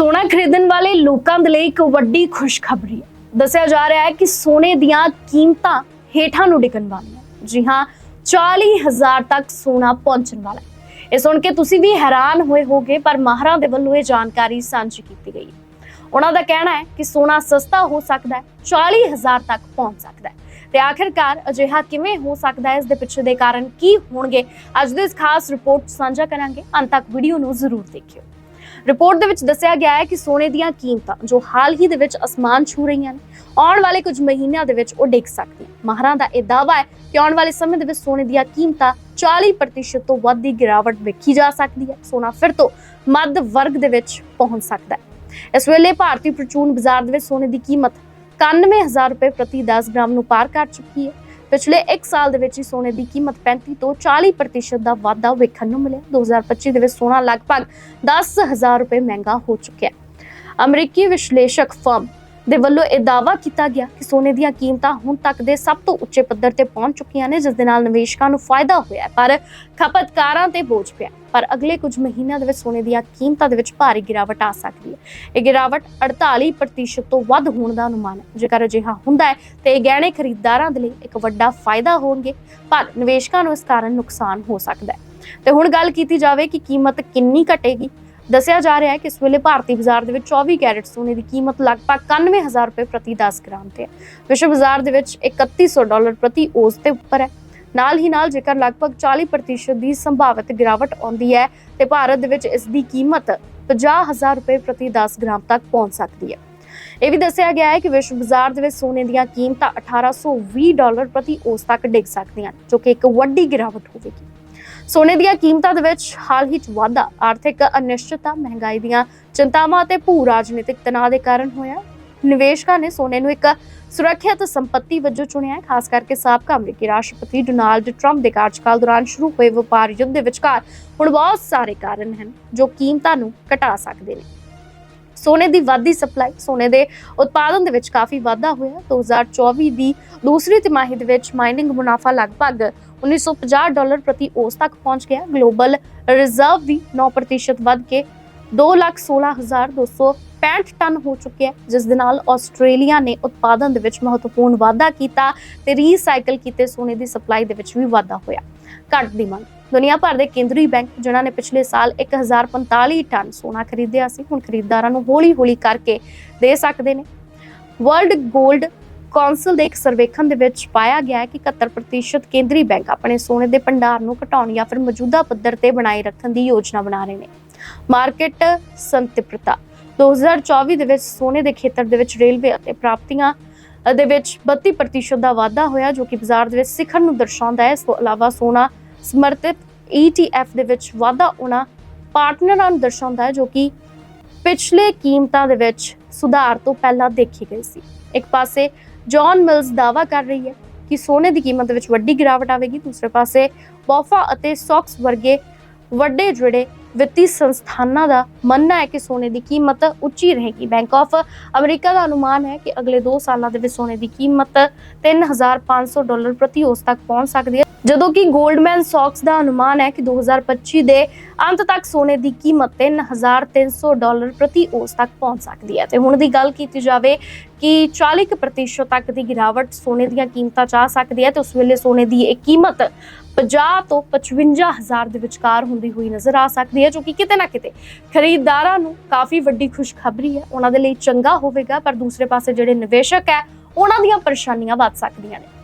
ਸੋਨਾ ਖਰੀਦਣ ਵਾਲੇ ਲੋਕਾਂ ਦੇ ਲਈ ਇੱਕ ਵੱਡੀ ਖੁਸ਼ਖਬਰੀ ਹੈ। ਦੱਸਿਆ ਜਾ ਰਿਹਾ ਹੈ ਕਿ ਸੋਨੇ ਦੀਆਂ ਕੀਮਤਾਂ ਹੇਠਾਂ ਨੂੰ ਡਿੱਗਣ ਵਾਲੀਆਂ ਜੀ ਹਾਂ 40000 ਤੱਕ ਸੋਨਾ ਪਹੁੰਚਣ ਵਾਲਾ ਹੈ। ਇਹ ਸੁਣ ਕੇ ਤੁਸੀਂ ਵੀ ਹੈਰਾਨ ਹੋਏ ਹੋਗੇ ਪਰ ਮਾਹਰਾਂ ਦੇ ਵੱਲੋਂ ਇਹ ਜਾਣਕਾਰੀ ਸਾਂਝੀ ਕੀਤੀ ਗਈ ਹੈ। ਉਹਨਾਂ ਦਾ ਕਹਿਣਾ ਹੈ ਕਿ ਸੋਨਾ ਸਸਤਾ ਹੋ ਸਕਦਾ ਹੈ 40000 ਤੱਕ ਪਹੁੰਚ ਸਕਦਾ ਹੈ। ਤੇ ਆਖਿਰਕਾਰ ਅਜਿਹਾ ਕਿਵੇਂ ਹੋ ਸਕਦਾ ਹੈ, ਇਸ ਦੇ ਪਿੱਛੇ ਦੇ ਕਾਰਨ ਕੀ ਹੋਣਗੇ, ਅੱਜ ਦੇ ਇਸ ਖਾਸ ਰਿਪੋਰਟ ਸਾਂਝਾ ਕਰਾਂਗੇ। ਅੰਤ ਤੱਕ ਵੀਡੀਓ ਨੂੰ ਜ਼ਰੂਰ ਦੇਖਿਓ। ਰਿਪੋਰਟ ਦੇ ਵਿੱਚ ਦੱਸਿਆ ਗਿਆ ਹੈ ਕਿ ਸੋਨੇ ਦੀਆਂ ਕੀਮਤਾਂ ਜੋ ਹਾਲ ਹੀ ਦੇ ਵਿੱਚ ਅਸਮਾਨ ਛੂ ਰਹੀਆਂ ਨੇ, ਆਉਣ ਵਾਲੇ ਕੁਝ ਮਹੀਨਿਆਂ ਦੇ ਵਿੱਚ ਉਹ ਡਿੱਗ ਸਕਦੀਆਂ ਮਾਹਰਾਂ ਦਾ ਇਹ ਦਾਅਵਾ ਹੈ ਕਿ ਆਉਣ ਵਾਲੇ ਸਮੇਂ ਦੇ ਵਿੱਚ ਸੋਨੇ ਦੀਆਂ ਕੀਮਤਾਂ 40% ਤੋਂ ਵੱਧ ਦੀ ਗਿਰਾਵਟ ਵੇਖੀ ਜਾ ਸਕਦੀ ਹੈ। ਸੋਨਾ ਫਿਰ ਤੋਂ ਮੱਧ ਵਰਗ ਦੇ ਵਿੱਚ ਪਹੁੰਚ ਸਕਦਾ ਹੈ। ਇਸ ਵੇਲੇ ਭਾਰਤੀ ਪ੍ਰਚੂਨ ਬਾਜ਼ਾਰ ਦੇ ਵਿੱਚ ਸੋਨੇ ਦੀ ਕੀਮਤ 91000 ਰੁਪਏ ਪ੍ਰਤੀ 10 ਗ੍ਰਾਮ ਨੂੰ ਪਾਰ ਕਰ ਚੁੱਕੀ ਹੈ। ਪਿਛਲੇ 1 ਸਾਲ ਦੇ ਵਿੱਚ ਹੀ ਸੋਨੇ ਦੀ ਕੀਮਤ 35 ਤੋਂ 40% ਦਾ ਵਾਧਾ ਵੇਖਣ ਨੂੰ ਮਿਲਿਆ। 2025 ਦੇ ਵਿੱਚ ਸੋਨਾ ਲਗਭਗ 10000 ਰੁਪਏ ਮਹਿੰਗਾ ਹੋ ਚੁੱਕਿਆ। ਹੈ ਅਮਰੀਕੀ ਵਿਸ਼ਲੇਸ਼ਕ ਫਰਮ ਦੇ ਵੱਲੋਂ ਇਹ ਦਾਅਵਾ ਕੀਤਾ ਗਿਆ ਕਿ ਸੋਨੇ ਦੀਆਂ ਕੀਮਤਾਂ ਹੁਣ ਤੱਕ ਦੇ ਸਭ ਤੋਂ ਉੱਚੇ ਪੱਧਰ ਤੇ ਪਹੁੰਚ ਚੁੱਕੀਆਂ ਨੇ, ਜਿਸ ਦੇ ਨਾਲ ਨਿਵੇਸ਼ਕਾਂ ਨੂੰ ਫਾਇਦਾ ਹੋਇਆ ਪਰ ਖਪਤਕਾਰਾਂ ਤੇ ਬੋਝ ਪਿਆ ਪਰ ਅਗਲੇ ਕੁਝ ਮਹੀਨਿਆਂ ਦੇ ਵਿੱਚ ਸੋਨੇ ਦੀਆਂ ਕੀਮਤਾਂ ਦੇ ਵਿੱਚ ਭਾਰੀ ਗਿਰਾਵਟ ਆ ਸਕਦੀ ਹੈ। ਇਹ ਗਿਰਾਵਟ 48% ਤੋਂ ਵੱਧ ਹੋਣ ਦਾ ਅਨੁਮਾਨ ਹੈ। ਜੇਕਰ ਅਜਿਹਾ ਹੁੰਦਾ ਹੈ, ਤੇ ਇਹ ਗਹਿਣੇ ਖਰੀਦਦਾਰਾਂ ਦੇ ਲਈ ਇੱਕ ਵੱਡਾ ਫਾਇਦਾ ਹੋਣਗੇ, ਪਰ ਨਿਵੇਸ਼ਕਾਂ ਨੂੰ ਇਸ ਕਾਰਨ ਨੁਕਸਾਨ ਹੋ ਸਕਦਾ ਹੈ। ਤੇ ਹੁਣ ਗੱਲ ਕੀਤੀ ਜਾਵੇ ਕਿ ਕੀਮਤ ਕਿੰਨੀ ਘਟੇਗੀ ਦੱਸਿਆ ਜਾ ਰਿਹਾ ਹੈ ਕਿ ਇਸ ਵੇਲੇ ਭਾਰਤੀ ਬਾਜ਼ਾਰ ਦੇ ਵਿੱਚ 24 ਕੈਰਟ ਸੋਨੇ ਦੀ ਕੀਮਤ ਲਗਭਗ 91000 ਰੁਪਏ ਪ੍ਰਤੀ 10 ਗ੍ਰਾਮ ਤੇ ਹੈ। ਵਿਸ਼ਵ ਬਾਜ਼ਾਰ ਦੇ ਵਿੱਚ 3100 ਡਾਲਰ ਪ੍ਰਤੀ ਔਜ਼ ਦੇ ਉੱਪਰ ਹੈ। ਨਾਲ ਹੀ ਨਾਲ ਜੇਕਰ ਲਗਭਗ 40% ਦੀ ਸੰਭਾਵਿਤ ਗਿਰਾਵਟ ਆਉਂਦੀ ਹੈ, ਤੇ ਭਾਰਤ ਦੇ ਵਿੱਚ ਇਸ ਦੀ ਕੀਮਤ 50000 ਰੁਪਏ ਪ੍ਰਤੀ 10 ਗ੍ਰਾਮ ਤੱਕ ਪਹੁੰਚ ਸਕਦੀ ਹੈ। ਇਹ ਵੀ ਦੱਸਿਆ ਗਿਆ ਹੈ ਕਿ ਵਿਸ਼ਵ ਬਾਜ਼ਾਰ ਦੇ ਵਿੱਚ ਸੋਨੇ ਦੀਆਂ ਕੀਮਤਾਂ 1820 ਡਾਲਰ ਪ੍ਰਤੀ ਔਜ਼ ਤੱਕ ਡਿੱਗ ਸਕਦੀਆਂ ਹਨ, ਜੋ ਕਿ ਇੱਕ ਵੱਡੀ ਗਿਰਾਵਟ ਹੋਵੇਗੀ। ਸੋਨੇ ਦੀਆਂ ਕੀਮਤਾਂ ਦੇ ਵਿੱਚ ਹਾਲ ਹੀ ਚ ਵਾਧਾ, ਆਰਥਿਕ ਅਨਿਸ਼ਚਿਤਤਾ, ਮਹਿੰਗਾਈ ਦੀਆਂ ਚਿੰਤਾਵਾਂ ਅਤੇ ਭੂ ਰਾਜਨੀਤਿਕ ਤਣਾਅ ਦੇ ਕਾਰਨ ਹੋਇਆ। ਨਿਵੇਸ਼ਕਾਂ ਨੇ ਸੋਨੇ ਨੂੰ ਇੱਕ ਸੁਰੱਖਿਅਤ ਸੰਪਤੀ ਵਜੋਂ ਚੁਣਿਆ ਹੈ, ਖਾਸ ਕਰਕੇ ਸਾਬਕਾ ਅਮਰੀਕੀ ਰਾਸ਼ਟਰਪਤੀ ਡੋਨਾਲਡ ਟਰੰਪ ਦੇ ਕਾਰਜਕਾਲ ਦੌਰਾਨ ਸ਼ੁਰੂ ਹੋਏ ਵਪਾਰ ਯੁੱਧ ਦੇ ਵਿਚਕਾਰ ਹੁਣ ਬਹੁਤ ਸਾਰੇ ਕਾਰਨ ਹਨ ਜੋ ਕੀਮਤਾਂ ਨੂੰ ਘਟਾ ਸਕਦੇ ਨੇ। ਸੋਨੇ ਦੀ ਵਾਧੀ ਸਪਲਾਈ, ਸੋਨੇ ਦੇ ਉਤਪਾਦਨ ਦੇ ਵਿੱਚ ਕਾਫੀ ਵਾਧਾ ਹੋਇਆ। 2024 ਦੀ ਦੂਸਰੀ ਤਿਮਾਹੀ ਦੇ ਵਿੱਚ ਮਾਈਨਿੰਗ ਮੁਨਾਫਾ ਲਗਭਗ 1950 ਡਾਲਰ ਪ੍ਰਤੀ ਔਸ ਤੱਕ ਪਹੁੰਚ ਗਿਆ। ਗਲੋਬਲ ਰਿਜ਼ਰਵ ਵੀ 9% ਵੱਧ ਕੇ 216265 ਟਨ ਹੋ ਚੁੱਕਿਆ ਜਿਸ ਦੇ ਨਾਲ ਆਸਟ੍ਰੇਲੀਆ ਨੇ ਉਤਪਾਦਨ ਦੇ ਵਿੱਚ ਮਹੱਤਵਪੂਰਨ ਵਾਧਾ ਕੀਤਾ ਤੇ ਰੀਸਾਈਕਲ ਕੀਤੇ ਸੋਨੇ ਦੀ ਸਪਲਾਈ ਦੇ ਵਿੱਚ ਵੀ ਵਾਧਾ ਹੋਇਆ। ਘੱਟ ਦੀ ਮੰਗ। ਦੁਨੀਆ ਭਰ ਦੇ ਕੇਂਦਰੀ ਬੈਂਕ ਜਿਨ੍ਹਾਂ ਨੇ ਪਿਛਲੇ ਸਾਲ 1045 ਟਨ ਸੋਨਾ ਖਰੀਦਿਆ ਸੀ, ਹੁਣ ਖਰੀਦਦਾਰਾਂ ਨੂੰ ਹੌਲੀ-ਹੌਲੀ ਕਰਕੇ ਦੇ ਸਕਦੇ ਨੇ। ਵਰਲਡ 골ਡ ਕੌਂਸਲ ਦੇ ਇੱਕ ਸਰਵੇਖਣ ਦੇ ਵਿੱਚ ਪਾਇਆ ਗਿਆ ਹੈ ਕਿ 71% ਕੇਂਦਰੀ ਬੈਂਕ ਆਪਣੇ ਸੋਨੇ ਦੇ ਭੰਡਾਰ ਨੂੰ ਘਟਾਉਣ ਜਾਂ ਫਿਰ ਮੌਜੂਦਾ ਪੱਧਰ ਤੇ ਬਣਾਏ ਰੱਖਣ ਦੀ ਯੋਜਨਾ ਬਣਾ ਰਹੇ ਨੇ। ਮਾਰਕੀਟ ਸੰਤ੍ਰਿਪਤਾ 2024 ਦੇ ਵਿੱਚ ਸੋਨੇ ਦੇ ਖੇਤਰ ਦੇ ਵਿੱਚ ਰੇਲਵੇ ਅਤੇ ਪ੍ਰਾਪਤੀਆਂ ਦੇ ਵਿੱਚ 32% ਦਾ ਵਾਧਾ ਹੋਇਆ, ਜੋ ਕਿ ਬਾਜ਼ਾਰ ਦੇ ਵਿੱਚ ਸਿਖਰ ਨੂੰ ਦਰਸਾਉਂਦਾ ਹੈ। ਇਸ ਤੋਂ ਇਲਾਵਾ ਸੋਨਾ ਸਮਰਥਿਤ ETF ਦੇ ਵਿੱਚ ਵਾਧਾ ਉਹਨਾਂ ਪਾਰਟਨਰਾਂ ਨੂੰ ਦਰਸਾਉਂਦਾ ਹੈ ਜੋ ਕਿ ਪਿਛਲੇ ਕੀਮਤਾਂ ਦੇ ਵਿੱਚ ਸੁਧਾਰ ਤੋਂ ਪਹਿਲਾਂ ਦੇਖੀ ਗਈ ਸੀ। ਇੱਕ ਪਾਸੇ ਜੌਨ ਮਿਲਸ ਦਾਅਵਾ ਕਰ ਰਹੀ ਹੈ ਕਿ ਸੋਨੇ ਦੀ ਕੀਮਤ ਵਿੱਚ ਵੱਡੀ ਗਿਰਾਵਟ ਆਵੇਗੀ, ਦੂਸਰੇ ਪਾਸੇ ਬੋਫਾ ਅਤੇ ਸੌਕਸ ਵਰਗੇ ਵੱਡੇ ਜਿਹੜੇ ਵਿੱਤੀ ਸੰਸਥਾਨਾਂ ਦਾ ਮੰਨਣਾ ਹੈ ਕਿ ਸੋਨੇ ਦੀ ਕੀਮਤ ਉੱਚੀ ਰਹੇਗੀ। ਬੈਂਕ ਆਫ ਅਮਰੀਕਾ ਦਾ ਅਨੁਮਾਨ ਹੈ ਕਿ ਅਗਲੇ 2 ਸਾਲਾਂ ਦੇ ਵਿੱਚ ਸੋਨੇ ਦੀ ਕੀਮਤ 3500 ਡਾਲਰ ਪ੍ਰਤੀ ਔਸ ਤੱਕ ਪਹੁੰਚ ਸਕਦੀ ਹੈ। ਜਦੋਂ ਕਿ 골ਡਮੈਨ ਸੌਕਸ ਦਾ ਅਨੁਮਾਨ ਹੈ ਕਿ 2025 ਦੇ ਅੰਤ ਤੱਕ ਸੋਨੇ ਦੀ ਕੀਮਤ 3300 ਡਾਲਰ ਪ੍ਰਤੀ ਔਸ ਤੱਕ ਪਹੁੰਚ ਸਕਦੀ ਹੈ। ਤੇ ਹੁਣ ਦੀ ਗੱਲ ਕੀਤੀ ਜਾਵੇ ਕਿ 40% ਤੱਕ ਦੀ ਗਿਰਾਵਟ ਸੋਨੇ ਦੀਆਂ ਕੀਮਤਾਂ ਚ ਆ ਸਕਦੀ ਹੈ ਤੇ ਉਸ ਵੇਲੇ ਸੋਨੇ ਦੀ ਇਹ ਕੀਮਤ 50 ਤੋਂ 55000 ਦੇ ਵਿਚਕਾਰ ਹੁੰਦੀ ਹੋਈ ਨਜ਼ਰ ਆ ਸਕਦੀ ਹੈ, ਜੋ ਕਿ ਕਿਤੇ ਨਾ ਕਿਤੇ ਖਰੀਦਦਾਰਾਂ ਨੂੰ ਕਾਫੀ ਵੱਡੀ ਖੁਸ਼ਖਬਰੀ ਹੈ। ਉਹਨਾਂ ਦੇ ਲਈ ਚੰਗਾ ਹੋਵੇਗਾ, ਪਰ ਦੂਸਰੇ ਪਾਸੇ ਜਿਹੜੇ ਨਿਵੇਸ਼ਕ ਹੈ, ਉਹਨਾਂ ਦੀਆਂ ਪਰੇਸ਼ਾਨੀਆਂ ਵੱਧ ਸਕਦੀਆਂ ਨੇ।